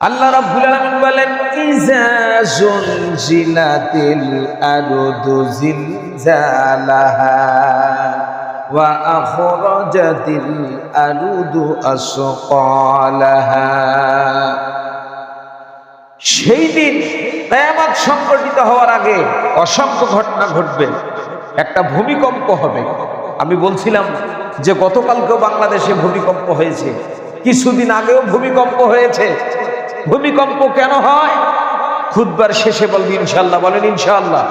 আল্লাহ রাব্বুল আলামিন বলেন, ইজা জুলজিলাতিল আরদু জিলজালাহা ওয়া আখরাজাতিল আরদু আসকালাহা। সেই দিন কিয়ামত সংঘটিত হওয়ার আগে অসংখ্য ঘটনা ঘটবে। একটা ভূমিকম্প হবে। আমি বলছিলাম যে গতকালকেও বাংলাদেশে ভূমিকম্প হয়েছে। কিছুদিন আগেও ভূমিকম্প হয়েছে। ভূমিকম্প কেন হয়? খুদবার শেষে বলবি ইনশাল্লাহ বলেন ইনশাল্লাহ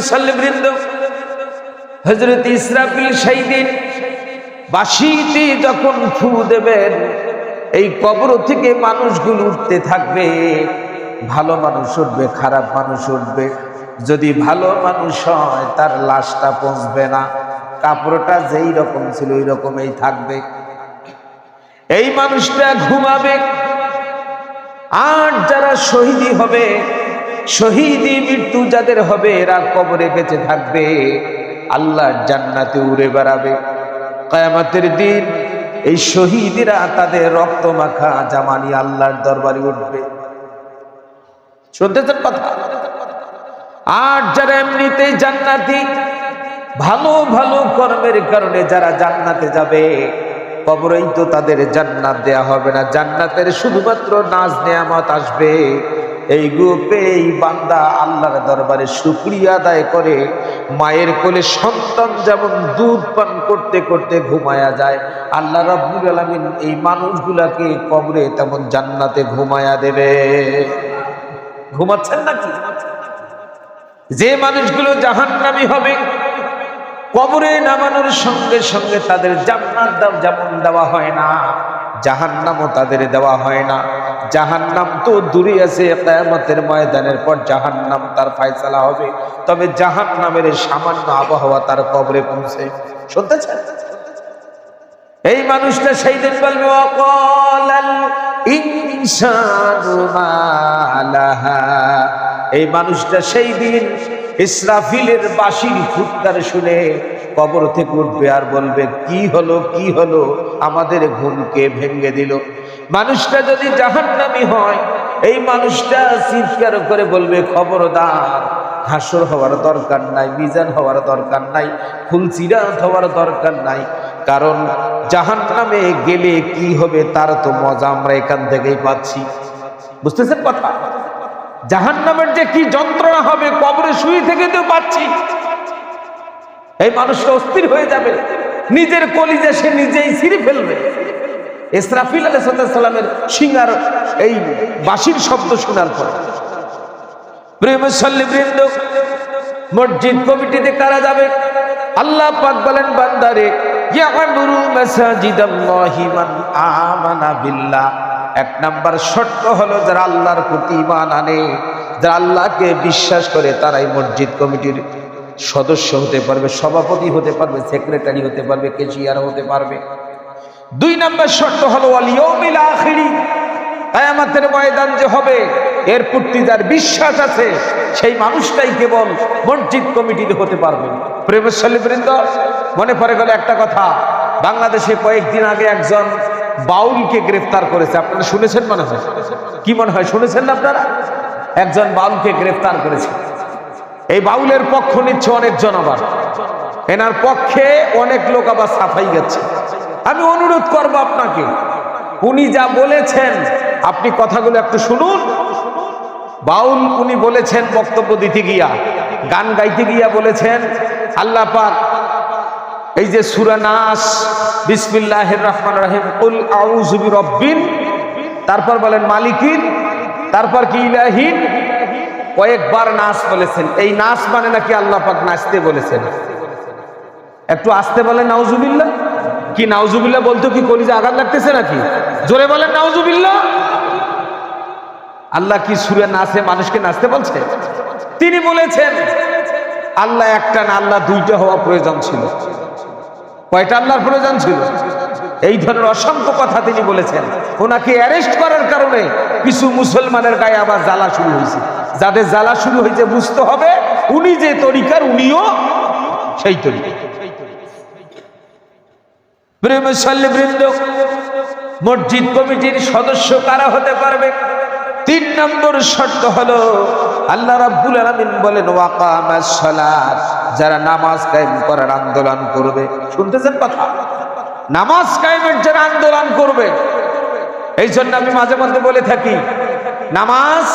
সাল্লিবৃন্দ হজরত ইসরাফিল সেই দিন বাসিতে যখন ফু দেবেন, এই কবর থেকে মানুষগুলো উঠতে থাকবে। ভালো মানুষ উঠবে, খারাপ মানুষ উঠবে। যদি ভালো মানুষ হয়, তার লাশটা পৌঁছবে না। কাপড়টা যেই রকম ছিল, ওই রকমই থাকবে। এই মানুষটা ঘুমাবে আর যারা শহীদি হবে শহীদি মৃত্যু যাদের হবে, এরা কবরে বেঁচে থাকবে। আল্লাহর জান্নাতে উড়ে বেড়াবে। কায়ামাতের দিন এই শহীদরা তাদের রক্ত মাখা জামানি আল্লাহর দরবারে উঠবে। শুনতেছেন কথা? আর যারা এমনিতেই জান্নাতি, ভালো ভালো কর্মের কারণে যারা জান্নাতে যাবে কবরেই তো তাদের জান্নাত দেয়া হবে না। জান্নাতের শুধুমাত্র নাজ নেয়ামত আসবে। এই গ্রুপে এই বান্দা আল্লাহর দরবারে শুক্রিয়া আদায় করে, মায়ের কোলে সন্তান যেমন দুধ পান করতে করতে ঘুমায়া যায়, আল্লাহ রাব্বুল আলামিন এই মানুষগুলাকে কবরে তেমন জান্নাতে ঘুমায়া দেবে। ঘুমাচ্ছেন নাকি? যে মানুষগুলো জাহান্নামী হবে কবরে নামানোর সঙ্গে সঙ্গে তাদের জান্নাত দাম যেমন দেওয়া হয় না, জাহান্নামও তাদের দেওয়া হয় না। জাহান্নাম তো দূরে আছে, কেয়ামতের ময়দানের পর জাহান্নাম তার ফায়সালা হবে। তবে জাহান্নামের সামান্য আবহাওয়া তার কবরে পৌঁছে। শুনতেছেন? এই মানুষটা সেই দিন বলবে ইনসানু এই মানুষটা সেই দিন ইসরাফিলের বাসির ফুটকার শুনে কবর থেকে উঠবে আর বলবে, কি হলো কি হলো? আমাদের ঘুমকে ভেঙ্গে দিল? মানুষটা যদি জাহান্নামি হয়, এই মানুষটা চিৎকার করে বলবে, খবরদার, হাসর হওয়ার দরকার নাই, মিজান হওয়ার দরকার নাই ফুলচিরাত হওয়ার দরকার নাই। কারণ জাহান নামে গেলে কি হবে তার তো মজা আমরা এখান থেকেই পাচ্ছি। বুঝতেছেন কথা? জাহান নামের যে কি যন্ত্রণা হবে, কবরে শুয়ে থেকে তো পাচ্ছি। এই মানুষটা অস্থির হয়ে যাবে। নিজের কলিজে সে নিজেই ছিঁড়ে ফেলবে। ইসরাফিল আলাইসাল্লামের সিঙ্গার এই বাঁশির শব্দ শোনার পর। প্রেমের বৃন্দ মসজিদ কমিটিতে কারা যাবে? আল্লাহ পাক বলেন, বান্দারে ইয়ামুরু মাসাজিদাল্লাহি মান আমানা বিল্লাহ। এক নাম্বার শর্ত হলো যারা আল্লাহর প্রতি ঈমান আনে, যারা আল্লাহকে বিশ্বাস করে, তারাই মসজিদ কমিটির সদস্য হতে পারবে, সভাপতি হতে পারবে, সেক্রেটারি হতে পারবে কেশিয়ার হতে পারবে। দুই নম্বর শর্ত হলো অলিয়মিল আখিরি ময়দান যে হবে, এর প্রতি যার বিশ্বাস আছে, সেই মানুষটাই কেবল মসজিদ কমিটিতে হতে পারবে। প্রেমের বৃন্দ, মনে পড়ে গেল একটা কথা, বাংলাদেশে কয়েকদিন আগে একজন বাউলকে গ্রেফতার করেছে। আপনারা শুনেছেন মনে হয়? কি মনে হয়, শুনেছেন না আপনারা? একজন বাউলকে গ্রেফতার করেছে। এই বাউলের পক্ষ নিচ্ছে অনেকজন আবার। এনার পক্ষে অনেক লোক আবার সাফাই গেছে আমি অনুরোধ করব আপনাকে, উনি যা বলেছেন, আপনি কথাগুলো একটু শুনুন। বাউল উনি বলেছেন, বক্তব্য দিতে গিয়া, গান গাইতে গিয়া বলেছেন, আল্লাহ পাক এই যে সুরা নাস বিসমিল্লাহ রহমান রাহিম, কুল আউজুবি রব্বিন তারপর বলেন মালিকিন, তারপর কি ইলাহিন? কয়েকবার নাচ বলেছেন। এই নাচ মানে নাকি আল্লাহ পাক নাচতে বলেছেন। একটু আসতে বলেন নাউজুবিল্লাহ। কি নাউজুবিল্লাহ বলতো কি কলিজে আঘাত লাগতেছে নাকি? জোরে বলেন নাউজুবিল্লাহ। আল্লাহ কি সুরে নাচে মানুষকে নাচতে বলছে? তিনি বলেছেন, আল্লাহ একটা না, আল্লাহ দুইটা হওয়া প্রয়োজন ছিল। কয়টা আল্লাহর প্রয়োজন ছিল? এই ধরনের অসংখ্য কথা তিনি বলেছেন। ওনাকে অ্যারেস্ট করার কারণে কিছু মুসলমানের গায়ে আবার জ্বালা শুরু হয়েছে। যাদের জ্বালা শুরু হয়েছে বুঝতে হবে, উনি যে তরিকার, উনিও সেই তরিকা। মসজিদ কমিটির সদস্য কারা হতে পারবে? তিন নম্বর শর্ত হলো, আল্লাহ রাব্বুল আলামিন বলেন, ওয়াকামাস সালাত, যারা নামাজ কায়েম করার আন্দোলন করবে। শুনতেছেন কথা? নামাজ কায়েমের যারা আন্দোলন করবে এই জন্য আমি মাঝে মধ্যে বলে থাকি, নামাজ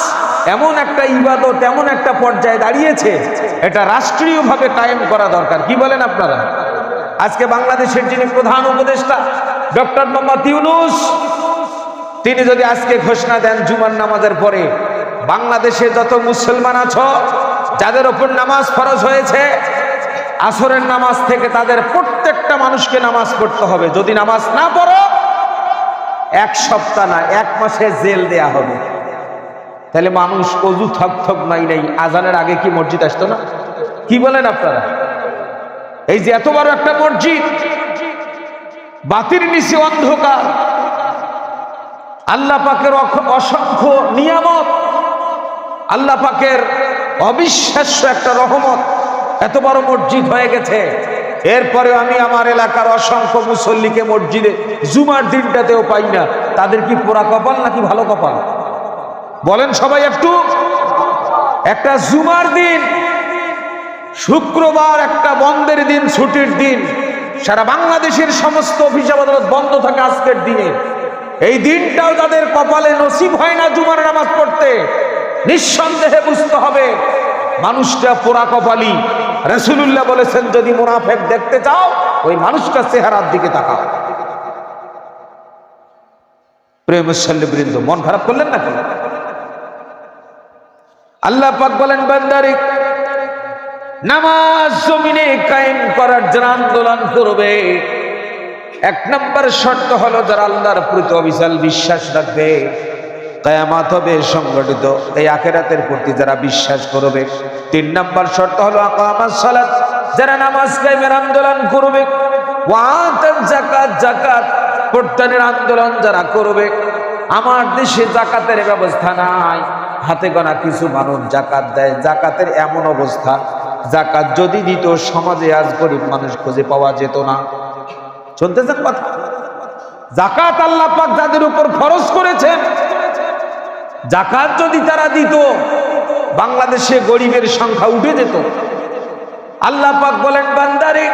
এমন একটা ইবাদত, এমন একটা পর্যায়ে দাঁড়িয়েছে, এটা রাষ্ট্রীয়ভাবে কায়েম করা দরকার। কি বলেন আপনারা? আজকে বাংলাদেশের যিনি প্রধান উপদেষ্টা, ডক্টর মোহাম্মদ ইউনুস তিনি যদি আজকে ঘোষণা দেন জুমার নামাজের পরে, বাংলাদেশে যত মুসলমান আছো, যাদের ওপর নামাজ ফরজ হয়েছে, আসরের নামাজ থেকে তাদের প্রত্যেকটা মানুষকে নামাজ পড়তে হবে। যদি নামাজ না পড়ো, এক সপ্তাহ না, এক মাসে জেল দেয়া হবে। তাহলে মানুষ অজু থক থক নাই নাই, আজানের আগে কি মসজিদ আসতো না? কি বলেন আপনারা? এই যে এত বড় একটা মসজিদ, বাতির নিচে অন্ধকার আল্লাহ পাকের অসংখ্য নিয়ামত, আল্লাহ পাকের অবিশ্বাস্য একটা রহমত এত বড় মসজিদ হয়ে গেছে। এরপরে আমি আমার এলাকার অসংখ্য মুসল্লিকে মসজিদে জুমার দিনটাতেও পাই না। তাদের কি পোড়া কপাল নাকি ভালো কপাল? বলেন সবাই একটু। একটা জুমার দিন, শুক্রবার একটা বন্ধের দিন, ছুটির দিন, সারা বাংলাদেশের সমস্ত অফিস আদালত বন্ধ থাকে আজকের দিনে। এই দিনটাও তাদের কপালে নসিব হয় না জুমার নামাজ পড়তে, নিঃসন্দেহে বুঝতে হবে, মানুষটা পোড়া কপালি। রসুল্লাহ বলেছেন, যদি মুনাফেক দেখতে চাও, ওই মানুষটা চেহারার দিকে তাকাও। প্রেম মন খারাপ করলেন না আল্লাহ পাক বলেন, বান্দারে, নামাজ জমিনে কায়েম করার যারা আন্দোলন করবে। এক নম্বর শর্ত হলো যারা আল্লাহর প্রতি অবিশাল বিশ্বাস রাখবে, কায়ামাত হবে সংগঠিত, এই আখেরাতের প্রতি যারা বিশ্বাস করবে। তিন নম্বর শর্ত হলো সালাত, যারা নামাজ কায়েমের আন্দোলন করবে ওয়াতান জাকাত জাকাত প্রত্যানের আন্দোলন যারা করবে, আমার দেশে জাকাতের ব্যবস্থা নাই, হাতে গোনা কিছু মানুষ জাকাত দেয় জাকাতের এমন অবস্থা জাকাত যদি দিত সমাজে আজ গরিব মানুষ খুঁজে পাওয়া যেত না। শুনতেছেন কথা? জাকাত আল্লাহ পাক যাদের উপর খরচ করেছেন, জাকাত যদি তারা দিত, বাংলাদেশে গরিবের সংখ্যা উঠে যেত। আল্লাহ পাক বলেন, বান্দারে,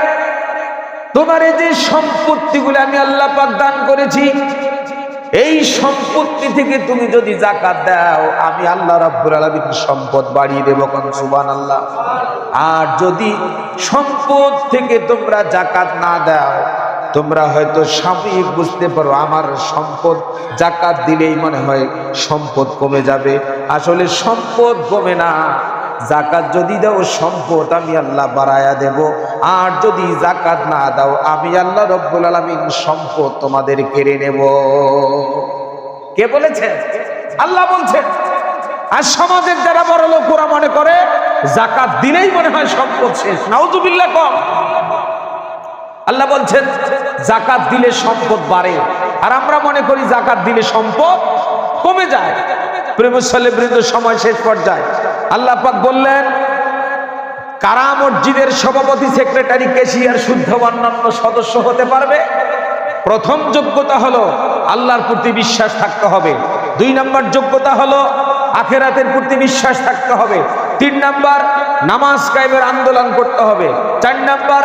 তোমার যে সম্পত্তিগুলো আমি আল্লাহ পাক দান করেছি, এই সম্পত্তি থেকে তুমি যদি জাকাত দাও, আমি আল্লাহ রাব্বুল আলামিন সম্পদ বাড়িয়ে দেবো কোন? সুবহানাল্লাহ। আর যদি সম্পদ থেকে তোমরা জাকাত না দাও তোমরা হয়তো সাময়িক বুঝতে পারো, আমার সম্পদ জাকাত দিলেই মনে হয় সম্পদ কমে যাবে। আসলে সম্পদ কমে না, জাকাত যদি দাও সম্পদ আমি আল্লাহ বাড়ায়া দেব, আর যদি জাকাত না দাও আমি আল্লাহ রব্বুল আলমিন সম্পদ তোমাদের কেড়ে নেব। কে বলেছেন? আল্লাহ বলছেন। আর সমাজের যারা বড় লোক ওরা মনে করে, জাকাত দিলেই মনে হয় সম্পদ শেষ। নাউজুবিল্লাহ কম। আল্লাহ বলছেন, জাকাত দিলে সম্পদ বাড়ে। আর আমরা মনে করি জাকাত দিলে সম্পদ কমে যায়। প্রেমসালে বৃন্দ, সময় শেষ পর্যায়ে। আল্লাহ পাক বললেন, কারা মসজিদের সভাপতি, সেক্রেটারি কেশিয়ার শুদ্ধ অন্যান্য সদস্য হতে পারবে? প্রথম যোগ্যতা হলো আল্লাহর প্রতি বিশ্বাস থাকতে হবে। দুই নম্বর যোগ্যতা হলো আখেরাতের প্রতি বিশ্বাস থাকতে হবে। তিন নাম্বার, নামাজ কায়েমের আন্দোলন করতে হবে। চার নাম্বার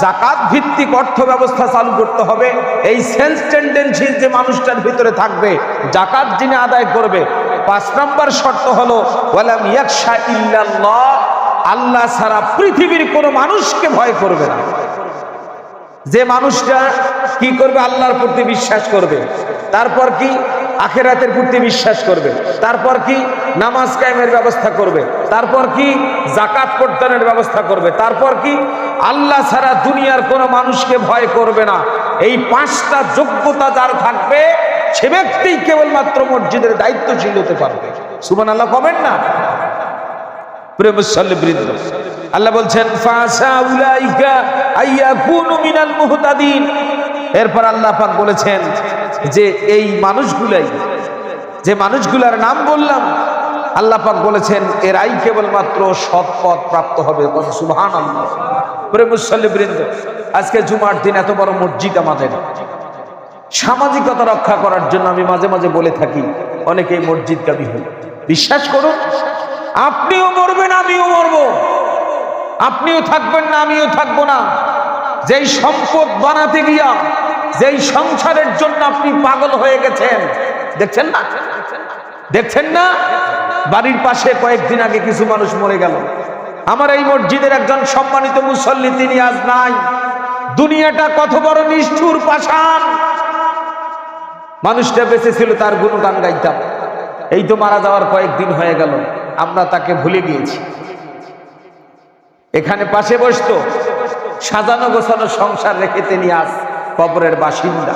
জাকাত ভিত্তিক অর্থ ব্যবস্থা চালু করতে হবে। এই সেন্স টেন্ডেন্সি যে মানুষটার ভিতরে থাকবে, জাকাত যিনি আদায় করবে, পাঁচ নাম্বার শর্ত হলো, ওয়ালাম ইয়াকশা ইল্লাল্লাহ, আল্লাহ ছাড়া পৃথিবীর কোনো মানুষকে ভয় করবে না। যে মানুষটা কি করবে? আল্লাহর প্রতি বিশ্বাস করবে। তারপর কি? আখেরাতের প্রতি বিশ্বাস করবে। তারপর কি? নামাজ কায়েমের ব্যবস্থা করবে। তারপর কি? জাকাত প্রদানের ব্যবস্থা করবে। তারপর কি? আল্লাহ ছাড়া দুনিয়ার কোনো মানুষকে ভয় করবে না। এই পাঁচটা যোগ্যতা যার থাকবে, সে ব্যক্তি কেবলমাত্র মসজিদের দায়িত্বশীল হতে পারবে। সুমান আল্লাহ কমেন না? প্রেমসল্লি বৃন্দ, আল্লাহ বলছেন এরপর আল্লাহ পাক বলেছেন যে, এই মানুষগুলাই, যে মানুষগুলার নাম বললাম, আল্লাহ পাক বলেছেন, এরাই কেবলমাত্র সৎ পথ প্রাপ্ত হবে। সুবহান আল্লাহ প্রেমসল্লি বৃন্দ, আজকে জুমার দিন এত বড় মসজিদ আমাদের। সামাজিকতা রক্ষা করার জন্য আমি মাঝে মাঝে বলে থাকি অনেকেই মসজিদ কাবি হল বিশ্বাস করুন, আপনিও মরবেন, আমিও মরব। আপনিও থাকবেন না, আমিও থাকব না। যেই সম্পদ বানাতে গিয়া, যেই সংসারের জন্য আপনি পাগল হয়ে গেছেন, দেখছেন না? দেখছেন না? বাড়ির পাশে কয়েকদিন আগে কিছু মানুষ মরে গেল। আমার এই মসজিদের একজন সম্মানিত মুসল্লি, তিনি আজ নাই। দুনিয়াটা কত বড় নিষ্ঠুর পাষাণ। মানুষটা বেঁচে ছিল, তার গুণগান গাইতাম। এই তো মারা যাওয়ার কয়েকদিন হয়ে গেল, আমরা তাকে ভুলে গিয়েছি। এখানে পাশে বসতো, সাজানো গোছানো সংসার রেখে তিনি আজ কবরের বাসিন্দা।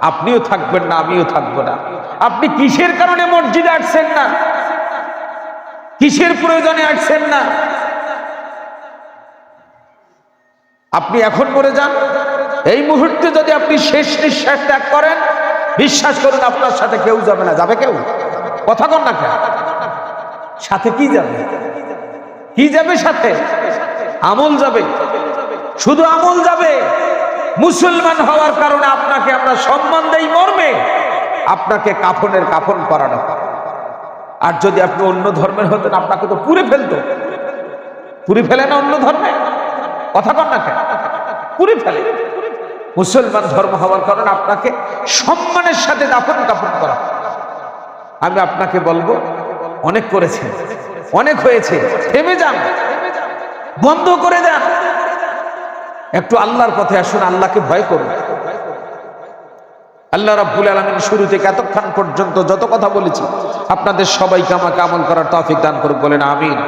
আপনিও থাকবেন না, আমিও থাকব না। আপনি কিসের কারণে মসজিদে আসছেন না? কিসের প্রয়োজনে আসছেন না? আপনি এখন মরে যান। এই মুহূর্তে যদি আপনি শেষ নিঃশ্বাস ত্যাগ করেন, বিশ্বাস করুন আপনার সাথে কেউ যাবে না। যাবে কেউ? কথা কন না কেন? সাথে কি যাবে? কি যাবে সাথে? আমল যাবে। শুধু আমল যাবে। মুসলমান হওয়ার কারণে আপনাকে আমরা সম্মান দেই মর্মে। আপনাকে কাফনের কাফন করানো। আর যদি আপনি অন্য ধর্মের হতেন, আপনাকে তো পুরে ফেলতো। পুরে ফেলে না অন্য ধর্মে? কথা কন না কেন? ফেলে। মুসলমান ধর্ম হওয়ার কারণে আপনাকে সম্মানের সাথে দাফন কাফন করা। আমি আপনাকে বলব, অনেক করেছেন অনেক হয়েছে, থেমে যান, বন্ধ করে দেন। একটু আল্লাহর পথে আসুন, আল্লাহকে ভয় করুন। আল্লাহ রাব্বুল আলমিন শুরু থেকে এতক্ষণ পর্যন্ত যত কথা বলেছি, আপনাদের সবাইকে আমাকে আমল করার তৌফিক দান করুক, বলেন আমিন।